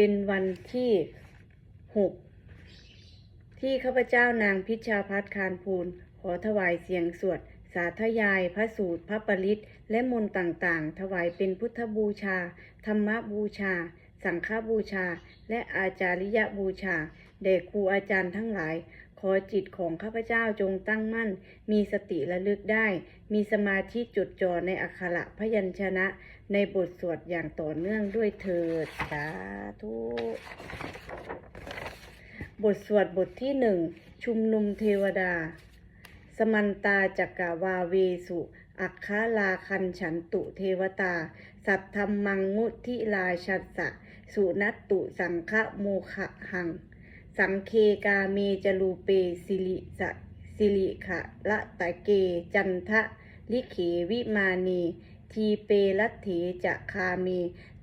เป็นวันที่6ที่ข้าพเจ้านางพิชชาพัฒคารภูล ขอถวายเสียงสวด สาธยายพระสูตรพระปริตและมนต์ต่างๆ ถวายเป็นพุทธบูชา ธรรมบูชา สังฆบูชา และอาจาริยบูชาแด่ครูอาจารย์ทั้งหลาย ขอจิตของข้าพเจ้าจงตั้งมั่น มีสติระลึกได้ มีสมาธิจดจ่อในอักขระพยัญชนะ ในบทสวดอย่างต่อเนื่องด้วยเถิดสาธุบทสวดบทที่หนึ่งชุมนุมเทวดา สมันตาจักกวาเวสุ อัคคาลาคันฉันตุเทวตา สัทธรรมังมุทิราชัสสะ สุนัตตุสังฆโมขะหัง สังเคกาเมจลูเปสิริสะสิริขะละตะเกจันทะลิเขวิมานี ทีเปรัตเถจะคาเม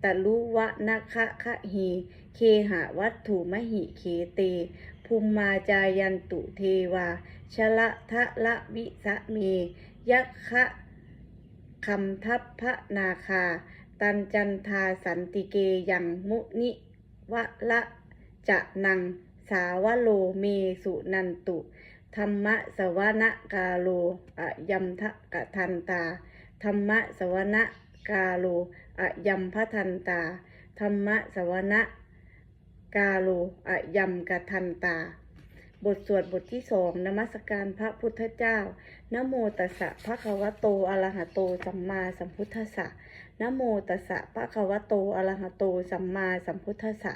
ตะลุวะนะคะคะหีเคหะวัตถุมหิเคเต ภูมิมาจายันตุเทวา ชละทะละวิสะเม ยักคะคำทัพพระนาคา ตันจันทาสันติเกยังมุนิวะละจะนัง สาวโลเมสุนันตุ ธรรมะสวนะกาโลอะยัมทะกะทันตา ธรรมะสวนะกาโลอะยัมพะทันตา ธรรมะสวนะกาโลอะยัมกทันตา บทสวดบทที่สองนมัสการพระพุทธเจ้านะโมตัสสะภะคะวะโตอะระหะโตสัมมาสัมพุทธัสสะนะโมตัสสะภะคะวะโตอะระหะโตสัมมาสัมพุทธัสสะ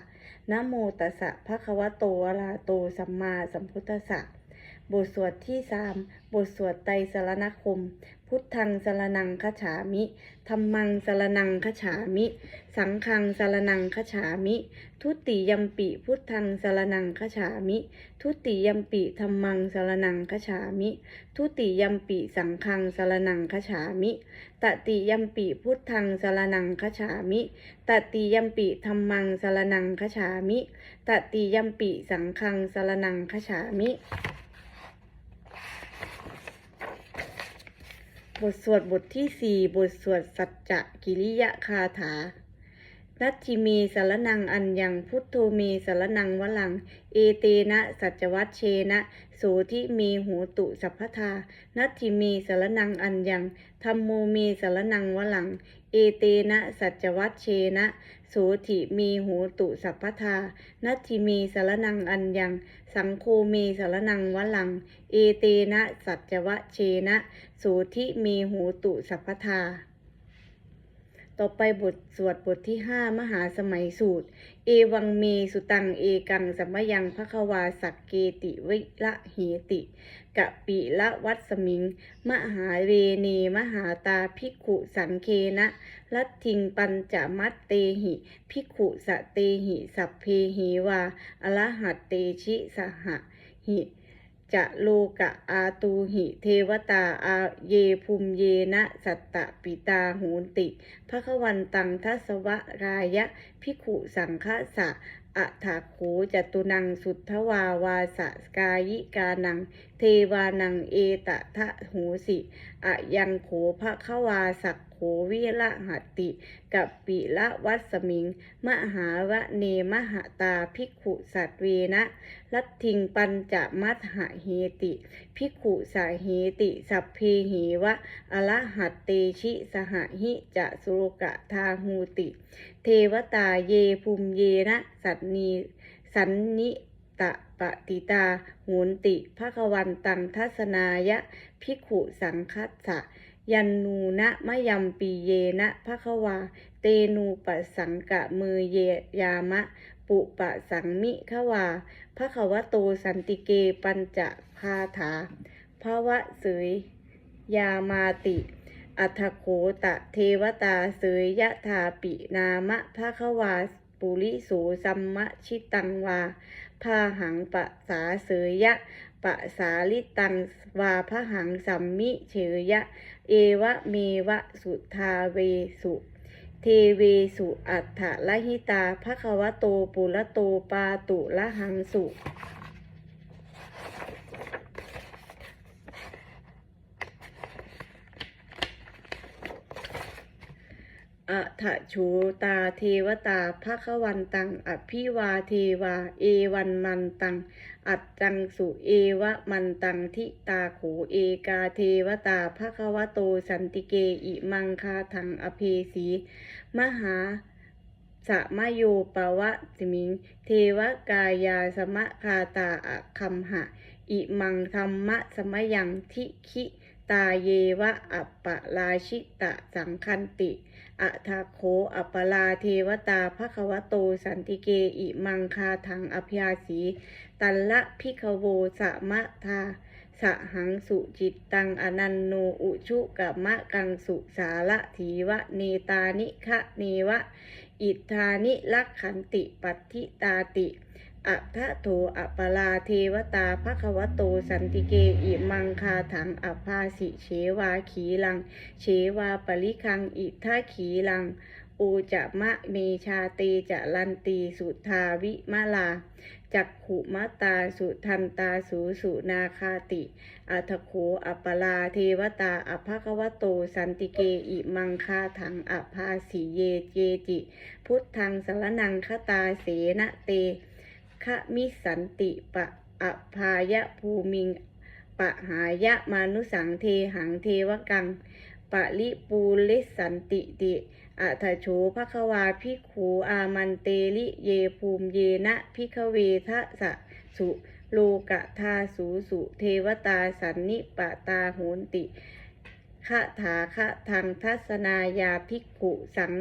นะโมตัสสะภะคะวะโตอะระหะโตสัมมาสัมพุทธัสสะบทสวดที่สามบทสวดไตรสรณคม พุทธังสรนังคฉามิธรรมังสรนังคฉามิ สังฆังสรนังคฉามิ ทุติยมปิพุทธังสรนังคฉามิ ทุติยมปิธรรมังสรนังคฉามิ ทุติยมปิสังฆังสรนังคฉามิ ตติยมปิพุทธังสรนังคฉามิ ตติยมปิธรรมังสรนังคฉามิ ตติยมปิสังฆังสรนังคฉามิ บทสวดบทที่สี่บทสวดสัจจะกิริยคาถานัตถิเมสารนังอัญญังพุทโธเมสารนังวลัง เอเตนะสัจวัตเชนะโสทิเมโหตุสัพพทานัตถิเมสารนังอัญญังธรรมโมเมสารนังวลัง เอเตนะสัจวัตเชนะ โสถิมีหูตุสัพพทานัติมีสารนังอัญญัง สังโคเมสารนังวลัง เอเตนะสัจวัตเชนะ โสติมีหูตุสัพพทา ต่อไปบทสวดบทที่ห้ามหาสมัยสูตร เอวังเมสุตังเอกังสัมยังพระควาสักเกติวิละเหติกะปิละวัดสมิง มหาเรเนมหาตาภิกขุสังเคนะลัทิงปัญจมัตเตหิภิกขุสะเตหิ สัพเพหิวาอรหัตเตชิสหะหิ จะโลกะอาตูหิเทวตาอาเยภูมิเยนะสัตตปิตาโหนติพระควันตังทัสวะรายะพิขุสังฆะสะอัฏฐาโขจตุนังสุทธวาวาสกายิกานัง เทวานังเอตทะโหสิอะยังโขพระควาสักโขวิละหัตติกับปิละวัสมิง มหาวะเนมหตาภิกขุสัตเวนะลัทธิงปัญจมัทหะเฮติภิกขุสาเหติ สัพเพเหวะอรหัตเตชิสหหิจะสุรกะทาหูติ เทวตาเยภูมิเยนะ สัตนีสันนิตะ ปฏิตาโหนติภควันตังทัศนายะภิกขุสังคัสสะยันนูนะมะยัมปีเยนะภควา เตนูปะสังกะมือเยยามะ ปุปะสังมิขวาภควโตสันติเกปัญจคาถาภวะเสยยามาติ อัทโขตะเทวตาเสยยะธาปินามะภควาปุริโสสัมมชิตังวา พาหังปะสาเสยยะปะสาลิตังวาพหังสัมมิเฉยะ เอวะเมวะสุทาเวสุเทเวสุอัฏฐละหิตาภควโตปุระโตปาตุละหังสุ อะทะโชตาเทวตาภควันตัง อภิวาเทวา เอวันมันตัง อัตตังสุเอวะมันตังทิตาโขเอกาเทวตาภควโตสันติเกอิมังคาทังอเพสีมหาสะมะโยปวะสิมิง เทวกายาสมะคาตาอะคัมหะ อิมังธรรมะสมยังทิคิตาเยวะอัปปะราชิตะสังคันติ อะทาโคอัปลาเทวตาภควโตสันติเกอิมังคาทังอภยาสีตัลละพิกโวสะมะทาสะหังสุจิตตังอนันโนอุชุกะมะกังสุสาละถีวะเนตานิคะเนวะ อิทานิลักขันติปัตติตาติ อัทะโทอัปปลาเทวตาภควโตสันติเกอิมังคาถังอภาสิเชวาขีลัง เชวาปริคังอิทาขีลังโอจะมะเมชาเตจะลันตีสุทาวิมะลา จักขุมะตาสุทันตาสูสุนาคาติ อัทโขอัปปลาเทวตาอภควโตสันติเกอิมังคาถังอภาสีเยเจจิ พุทธังสารนังคตาเสนะเต คะมิสันติปะอภายะภูมิงปะหายะมานุสังเทหังเทวกังปะลิปูลิสันติติอัทโฉภควาพิขูอามันเตลิเยภูมิเยนะพิขเวทะสะสุโลกะทาสูสุเทวตาสันนิปะตาโหนติคะถาคะทางทัศนายาภิกขุสัง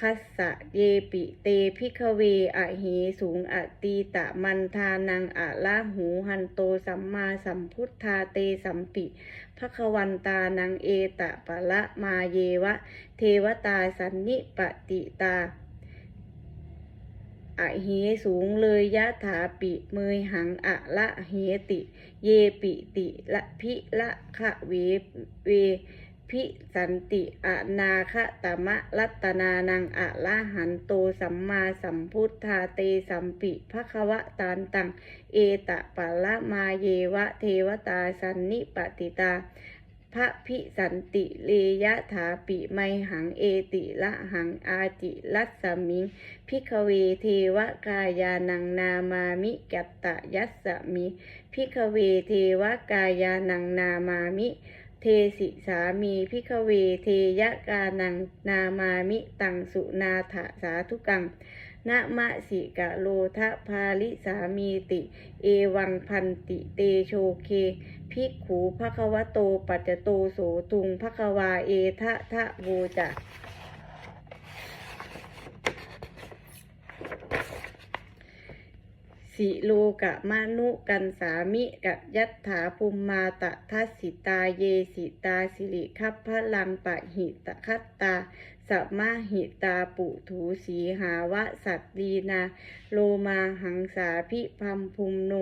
คัสสะเยปิเตพิกเวอะเหสูงอตีตะมันทานังอะละหูหันโตสัมมาสัมพุทธาเตสัมปิภควันตานังเอตะปะละมาเยวะ เทวตาสันนิปติตาอะเหสูงเลยยะถาปิเมยหังอะละเหติ เยปิติละพิละคะเวเว พิสันติอนาคตมะรัตนานังอะละหันโตสัมมาสัมพุทธาเตสัมปิภควะตานตัง เอตะปะละมาเยวะเทวตาสันนิปติตาพระพิสันติเลยะถาปิไมหังเอติละหังอาจิรัสมิงพิกเวเทวกายานังนามามิกัตตยัสสมิพิกเวเทวกายานังนามามิ เทสิสามีพิกเวเทยะกานังนามามิตังสุนาถาสาธุกังนะมะสิกะโลทะพาลิสามีติ เอวังพันติเตโชเคภิกขูภควโตปัจจโตโสตุงภควาเอทะทะโวจะ สิโลกะมานุกันสามิกะยัตถาภูมมาตะทัสสิตาเยสิตาสิริคัพพลังปะหิตะคัตตาสัมมาหิตาปุถูสีหาวะสัตลีนา โลมาหังสาพิพัมพุมโน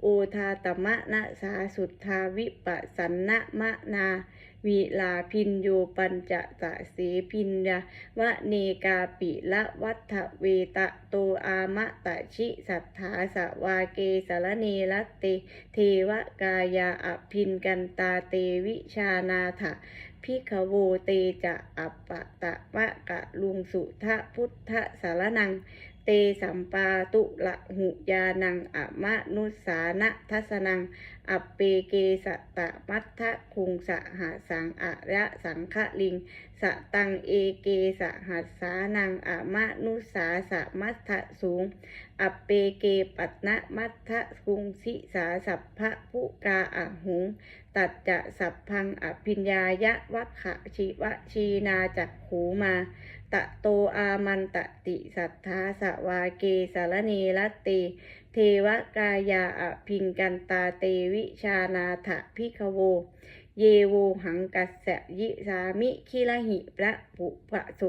โอทาตมะนะสาสุทธาวิปสันนะมะนา วิลาพินโยปัญจะสะเสพินยาวะเนกาปิละวัฏเวตะโตอามะตะชิสัทธาสวาเกสารเนรตเต เทวกายาอภินกันตาเตวิชานาถะพิขโวเตจะอัปปะตะวะกะลุงสุทะพุทธสารนัง เตสัมปาตุละหุยานังอะมะนุสานะทัสนัง อัปเปเกสะตะมัทธะคุงสะหาสังอะระสังคะลิงสะตังเอเกสะหัสสานังอะมะนุสาสะมัทธะสูง อัปเปเกปัตนะมัทธะคุงสิสาสัพพะผู้กาอะหุง ตัดจะสัพพังอภิญญายะวัคขะชิวะชีนาจักขูมาตะโตอามันตติสัทธาสวาเกสารเนรต เทวกายาอภิงกันตาเตวิชานาถะพิขโว เยโวหังกัสสะยิสามิคิละหิพระปุปะโส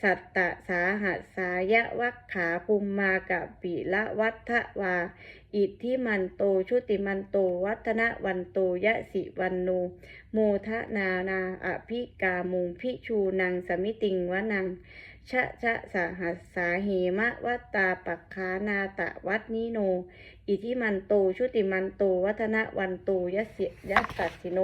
สัตตะสาหัสสายะวัคขาภูมมากะปิละวัฏวา อิทธิมันโตชุติมันโตวัฒนวันโตยะสิวันโนโมทะนานาอภิกามุงพิชูนังสมิติงวนัง ชะชะสหัสสาเหมะวัตตาปักขานาตะวัดนิโน อิทิมันโตชุติมันโตวัฒนวันโตยะเสยยัสสัสสิโน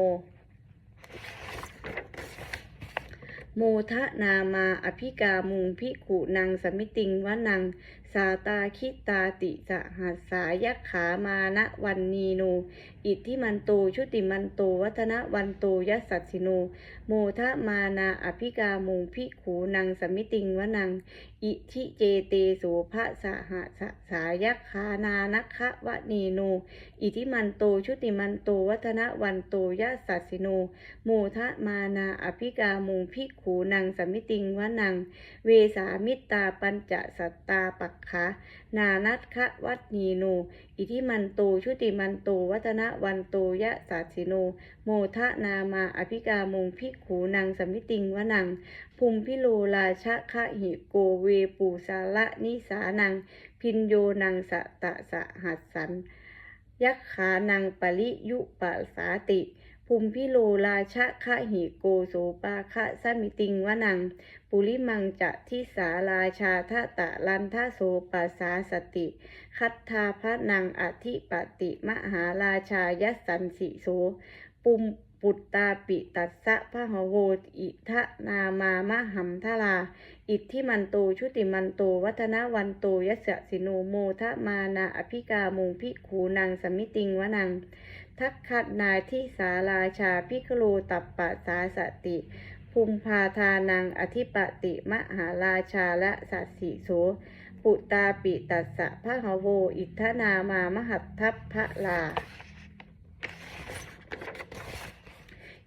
โมทะนามาอภิกามุงพิกุนังสมิติงวนัง สาตาคิตาติสหัสสายักขามานะวันนีโน อิทธิมันโตชุติมันโตวัฒนวันโตยัสสัตสิโน โมทะมานาอภิกามุงพิขูนังสมิติงวนัง อิทิเจเตโสภะสหสสายักขานานัคะวะนีโน อิทิมันโตชุติมันโตวัฒนวันโตยะสสัสิโนโมทะมานาอภิกามุงพิขูนังสมิติงวะนัง เวสามิตตาปัญจสัตตาปักขา นานัทคะวัดนีโน อิทิมันโต ชุติมันโต วัฒนวันโตยะสัสิโน โมทะนามาอภิกามุงพิขูนังสมิติงวนัง ภูมิพิโลราชะคะหิโกเวปูสาละนิสานัง พินโยนังสะตะสะหัสสันยักขานังปริยุปะสาติ ภูมิพิโลราชะคะหิโกโสปาคะสมิติงวนัง ปุริมังจะทิสาราชาทะตะลันทะโสปัสสาสติ คัตทาพระนังอธิปติมหาราชายัสันสิโสปุมปุตตาปิตัสสะพะหโวอิทะนามามะหัมทลา อิทธิมันโตชุติมันโต วัฒนวันโตยัสสิโนโมทะมานาอภิกามุงพิขูนังสมิติงวนัง ทักขัดนาทิสาราชาพิคโลตัปปะสาสติ ภูมิพาทานังอธิปติมหาราชาและสัสสิโสปุตาปิตัสสะพะหโว อิทธนามามหัตทัพพระลา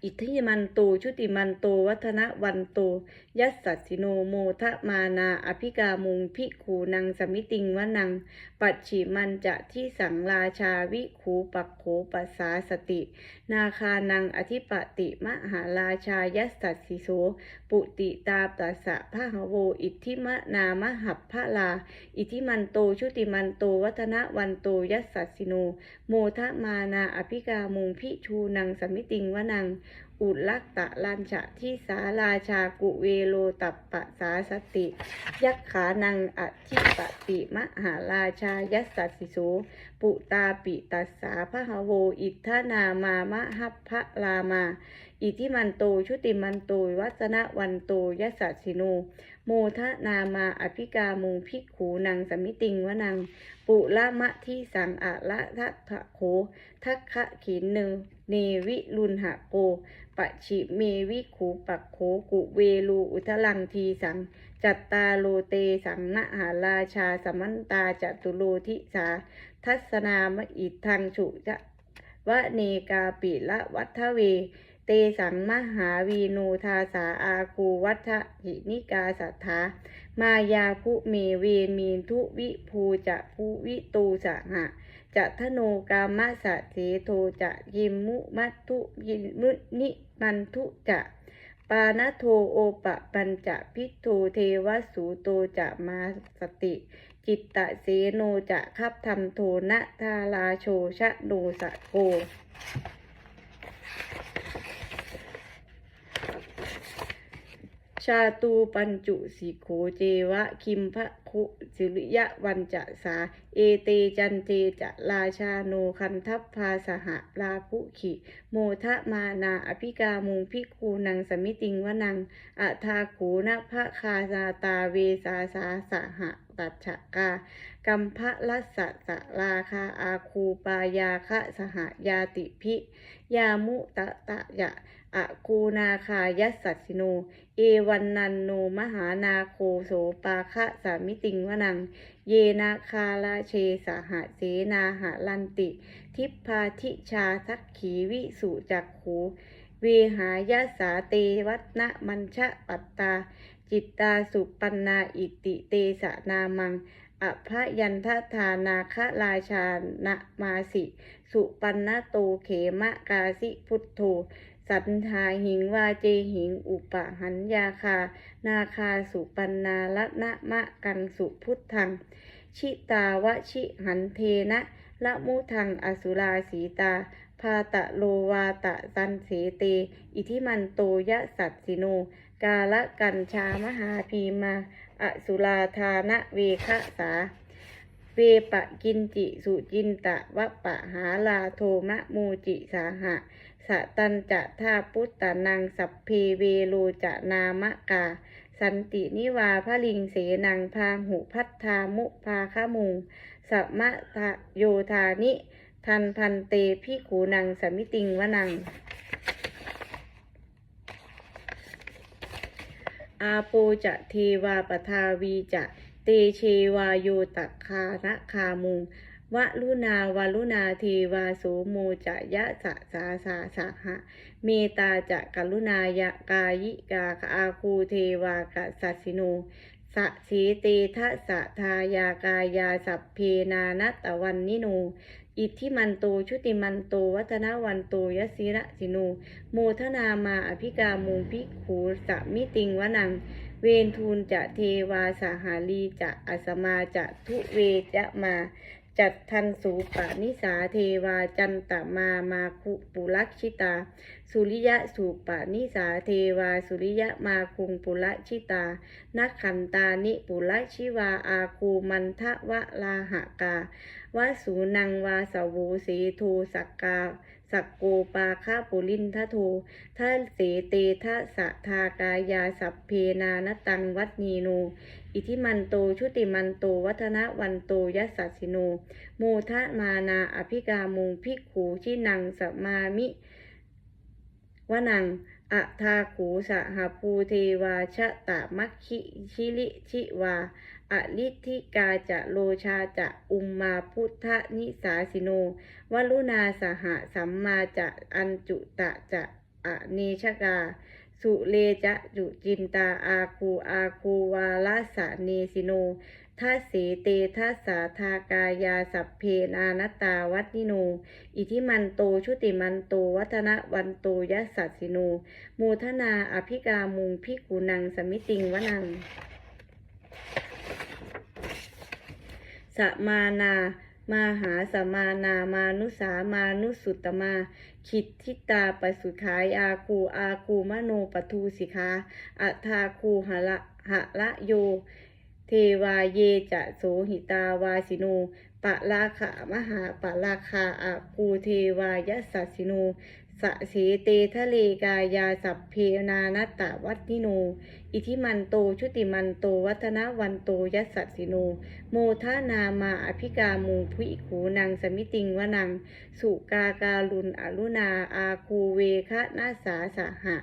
อิทธิมันโตชุติมันโตวัฒนวันโต ยัสสัสิโนโมทะมานาอภิกามุงพิขูนังสมิติงวนัง ปัจฉิมันจะที่สังราชาวิขูปักโขปัสสาสติ นาคานังอธิปติมหาราชายัสสัสสิโสปุติตาตัสสะพะหโวอิทธิมะนามหับพะลา อิทธิมันโตชุติมันโตวัฒนวันโตยัสสัสิโน โมทะมานาอภิกามุงพิชูนังสมิติงวนัง อุลักตะลันฉะที่สาราชากุเวโลตัปปะสาสติ ยักขานังอธิปติมหาราชายัสสัสสิโสปุตาปิตัสสาพะหโว อิทธนามามะหัพพะลามา อิทิมันโต ชุติมันโต วัสนะวันโตยัสสัสิโน โมทะนามาอภิกามุงพิกขูนังสมิติงวนัง ปุละมะที่สังอะละทะทะโขทักขะขินเนเนวิลุนหะโกปะชิเมวิขูปักโขกุเวลูอุทลังทีสัง จัตตาโลเตสังนะหาราชาสมันตาจตุโลทิสา ทัศนามอิทังฉุจะวะเนกาปิละวัฏเว เตสังมหาวีโนทาสาอาคูวัฏหินิกาสัทธามายาภุเมเวมีนทุวิภูจะภูวิตูสหะจะทโนกามะสะเสโทจะยิมมุมัตทุยิมุนิมันทุจะปานโทโอปะปัญจะพิโทเทวสูโตจะมาสติ จิตตะเสโนจะคับธรรมโทนะทาราโชชะโนสะโก ชาตูปัญจุสีโขเจวะ คิมพระคุสิริยะวันจะสา เอเตจันเจจะราชาโนคันทัพพาสหะลาภุขิ โมทะมานาอภิกามุงพิคูนังสมิติงวนังอัทาขูนะพระคาซาตาเวสาสาสหะตัชะกากัมพะลัสสะสะราคาอาคูปายาคะสหายาติพิ ยามุตะตะยะ อะกูนาคายัสสัสิโน เอวันนันโนมหานาโคโสปาคะสามิติงวนัง เยนาคาลาเชสหะเสนาหะลันติ ทิพพาทิชาทักขีวิสุจักขูเวหายาสาเตวัตนะมัญชะปัตตา จิตตาสุปันนาอิติเตสะนามังอภยันทธานาคราชานะมาสิ สุปันนโตเขมะกาสิพุทโธ สันทาหิงวาเจหิง อุปหันยาคา นาคาสุปันนาละนะมะกังสุพุทธัง ชิตาวะชิหันเทนะละมุทังอสุราสีตา พาตะโลวาตะสันเสเต อิทิมันโตยะสัตสิโน กาละกัญชามหาพีมา อสุราธานะเวคะสา เวปะกินจิสุจินตะวะปะหาลาโทมะมูจิสาหะ สะตันจะท่าพุตตานังสัพเพเวโลจะนามะกา สันตินิวาพระลิงเสนังพาหุพัทธามุภาคมุงสัมมะทะโยธานิ ทันพันเตพิขูนังสมิติงวนัง อาโปจะเทวาปทาวีจะ เตเชวาโยตักคานะคามุง วะลุนาวาลุนาเทวาโสโมจะยะสะสาสาสะหะ เมตาจะกรุณายะกายิกาอาคูเทวากะสัสิโนสะสีเตทะสะทายากายาสัพเพนานัตะวันนิโนอิทธิมันโตชุติมันโตวัฒนวันโตยสสิระสิโนโมทนามาอภิกามุงพิกขูสะมิติงวนัง เวนทูลจะเทวาสหาลีจะอัสมาจะทุเวจะมา จัดทันสูปะนิสาเทวาจันตมามาคุปุลักชิตา สุริยะสูปะนิสาเทวา สุริยะมาคุงปุละชิตานักขันตานิปุละชิวาอาคูมันทะวะลาหกาวาสูนังวาสวูสีทูสักกาสักโกปาคาปุลินทะโทท่าเสเตทะสะทากายาสัพเพนานตังวัดนีโน อิทิมันโต ชุติมันโต วัฒนวันโตยัสสสิโนโมทะมานาอภิกามุงพิกขูชินังสมามิวนังอะทาขูสหภูเทวาชะตะมัคคิชิลิชิวาอลิธิกาจะโลชาจะอุมมาพุทธนิสาสิโนวลุนาสหสัมมาจะอัญจุตะจะอเนชกา สุเลจะจุจินตาอาคูอาคูวาลาสะเนสิโนทัสสีเตทัสสาทากายาสัพเพนานตาวัดนิโน อิทิมันโตชุติมันโตวัฒนวันโตยัสสัสสิโนโมทนาอภิกามุงพิกุนังสมิติงวนัง สมานา มาหาสมานามานุสามานุสุตตมา คิดทิตาปสุขายอาคูอาคูมโนปทูสิกาอัทาคูหะละหะละโย เทวาเยจะโสหิตาวาสิโนปะราขามหาปะราคาอาคูเทวายสสสิโนสะเสเตทะเลกายาสัพเพนานตตะวัติโน อิทิมันโต ชุติมันโต วัฒนวันโต ยัสสสิโน โมทานามาอภิกามูภิขูนังสมิติงวนัง สุกาการุณอรุณา อาคูเวคะนาสาสหะ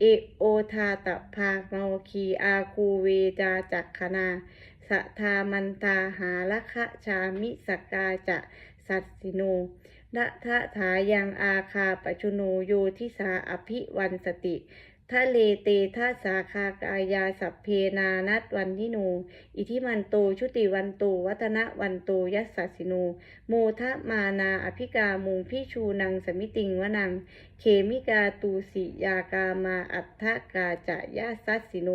เอโอทาตภาเมาคีอาคูเวจาจักขนาสะทามันตาหาละคะชามิสกาจะสัตสิโนนะทะถายังอาคาปชุโนโยทิสาอภิวันสติ ทะเลเตทะสาคากายาสัพเพนานัตวันทิโน อิทิมันโตชุติวันโตวัฒนวันโตยัสสสิโน โมทะมานาอภิกามุงพิชูนังสมิติงวนัง เขมิกาตูสิยากามาอัฏฐกาจะยาสัสสิโน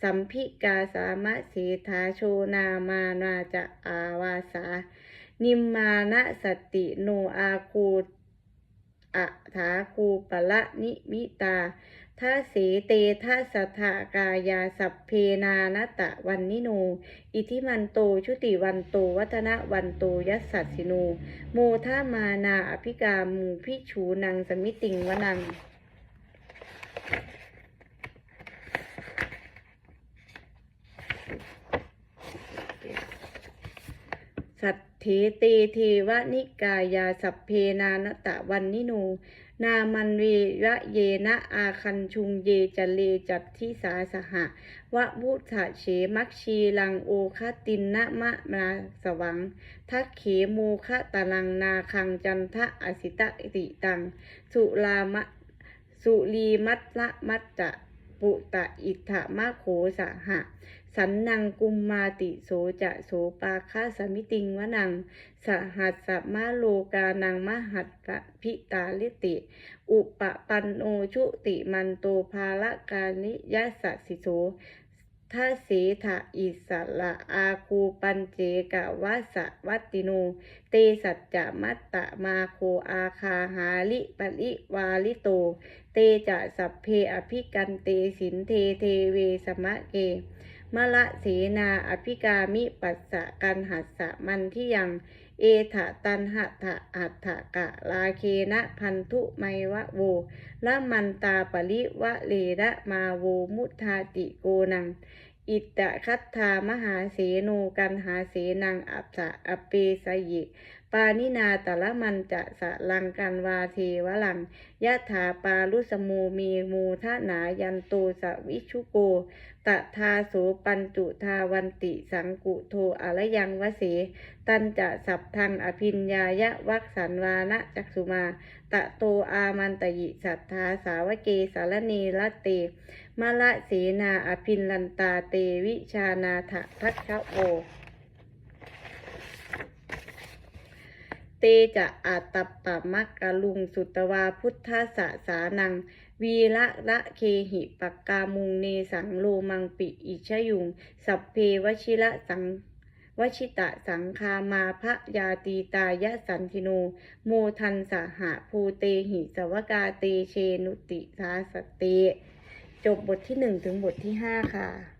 สัมพิกาสามะเสธาโชนามานาจะอาวาสา นิมมานะสติโนอาคูอะถาคูปะละนิมิตา ทัสเสเตทัสสทากายาสัพเพนานตะวันนิโน อิทิมันโตชุติวันโตวัฒนวันโตยัสสัสสิโน โมทามานาอภิกามูพิชูนังสมิติงวนังสัตเถเตเทวนิกายาสัพเพนานตะวันนิโน นามันเวระเยนะอาคันชุงเยจะเลจัตทิสาสหะวะบุทะเฉมักชีลังโอคตินนะมะมาสวัง ทักเขโมคะตะลังนาคังจันทะอสิตะติตัง สุลามะสุลีมัตละมัตจะปุตะอิทธะมะโขสหะ สันนังกุมมาติโสจะโสปาคาสมิติงวนัง สหัสสะมาโลกานังมหัตตะพิตาลิติ อุปปันโนชุติมันโตภาละกานิยสัสสิโสทาเสถะอิสระอาคูปัญเจกะวะสะวัตติโน เตสัจจะมัตตะมาโคอาคาหาลิปริวาลิโต เตจะสัพเพอภิกันเตสินเทเทเวสมะเก มะละเสนาอภิกามิปัสสะกันหัสสะมันที่ยัง เอถะตันหะถะอัฏฐะกะลาเคนะพันธุไมวะโวละมันตาปริวะเลระมาโวมุทาติโกนัง อิตตะคัตธามหาเสโนกันหาเสนังอัปสะอเปสยิ ปานินาตะละมันจะสะลังกันวาเทวลังยะถาปาลุสโมมีมูทะนายันโตสวิชุโกตะทาโสปัญจุทาวันติสังกุโทอรยังวเส ตันจะสับทังอภินญายะวักสันวานะจักสุมา ตะโตอามันตยิสัทธาสาวเกสารณีละเตมะละเสนาอภินลันตาเตวิชานาถทัคคะโอ เตจะอาตัปปะมักกะลุงสุตวาพุทธสะสานัง วีละละเคหิปักกามุงเนสังโลมังปิอิชยุง สัพเพวชิระสังวชิตะสังคามาพระยาตีตายะสันทิโนโมทันสหะภูเตหิสวกาเตเชนุติสาสเต จบบทที่หนึ่งถึงบทที่ห้าค่ะ